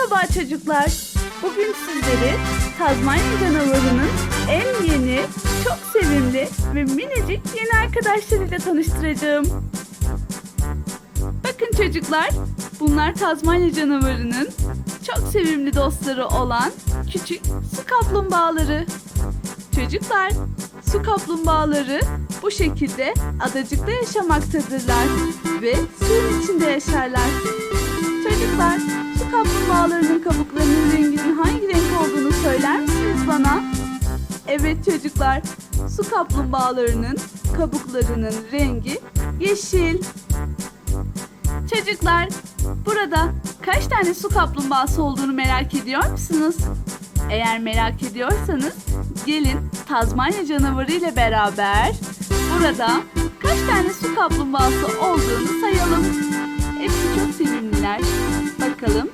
Merhaba çocuklar. Bugün sizleri Tazmanya canavarının en yeni, çok sevimli ve minicik yeni arkadaşlarıyla tanıştıracağım. Bakın çocuklar, bunlar Tazmanya canavarının çok sevimli dostları olan küçük su kaplumbağaları. Çocuklar, su kaplumbağaları bu şekilde adacıkta yaşamaktadırlar ve suyun içinde yaşarlar. Çocuklar, kaplumbağalarının kabuklarının renginin hangi renk olduğunu söyler misiniz bana? Evet çocuklar, su kaplumbağalarının kabuklarının rengi yeşil. Çocuklar, burada kaç tane su kaplumbağası olduğunu merak ediyor musunuz? Eğer merak ediyorsanız gelin Tazmanya canavarı ile beraber burada kaç tane su kaplumbağası olduğunu sayalım. Hepsi çok sevimliler. Bakalım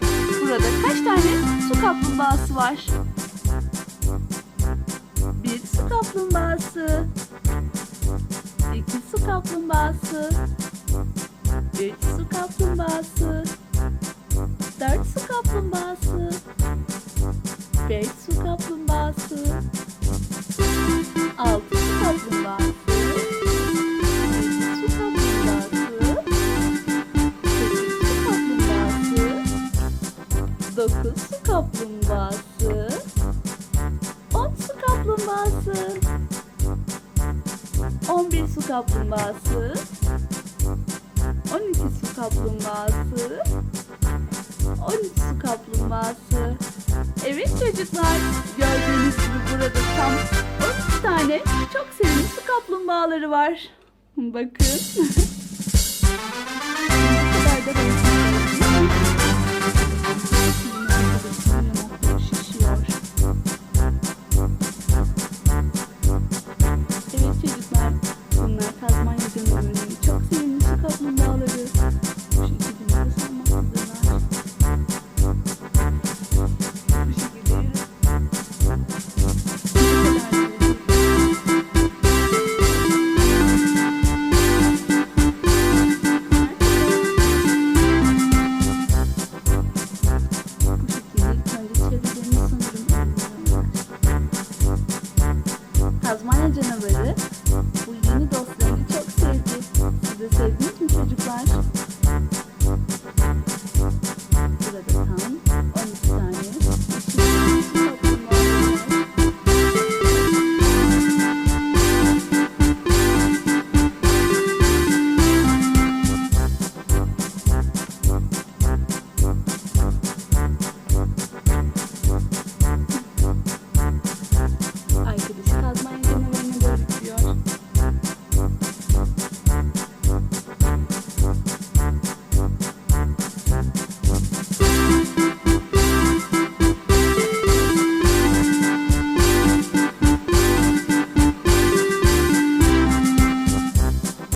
kaplumbağası var? Bir su kaplumbağası. İki su kaplumbağası. Üç su kaplumbağası. Dört su kaplumbağası. Beş su kaplumbağası. Dokuz kaplumbağası. On su kaplumbağası. On bir su kaplumbağası. On iki su kaplumbağası. 13 su kaplumbağası. Evet çocuklar, gördüğünüz gibi burada tam 13 tane çok sevimli su kaplumbağaları var. Bakın. Tazmanya canavarı bu yeni dostlarını çok sevdi. Siz de sevdiniz mi çocuklar?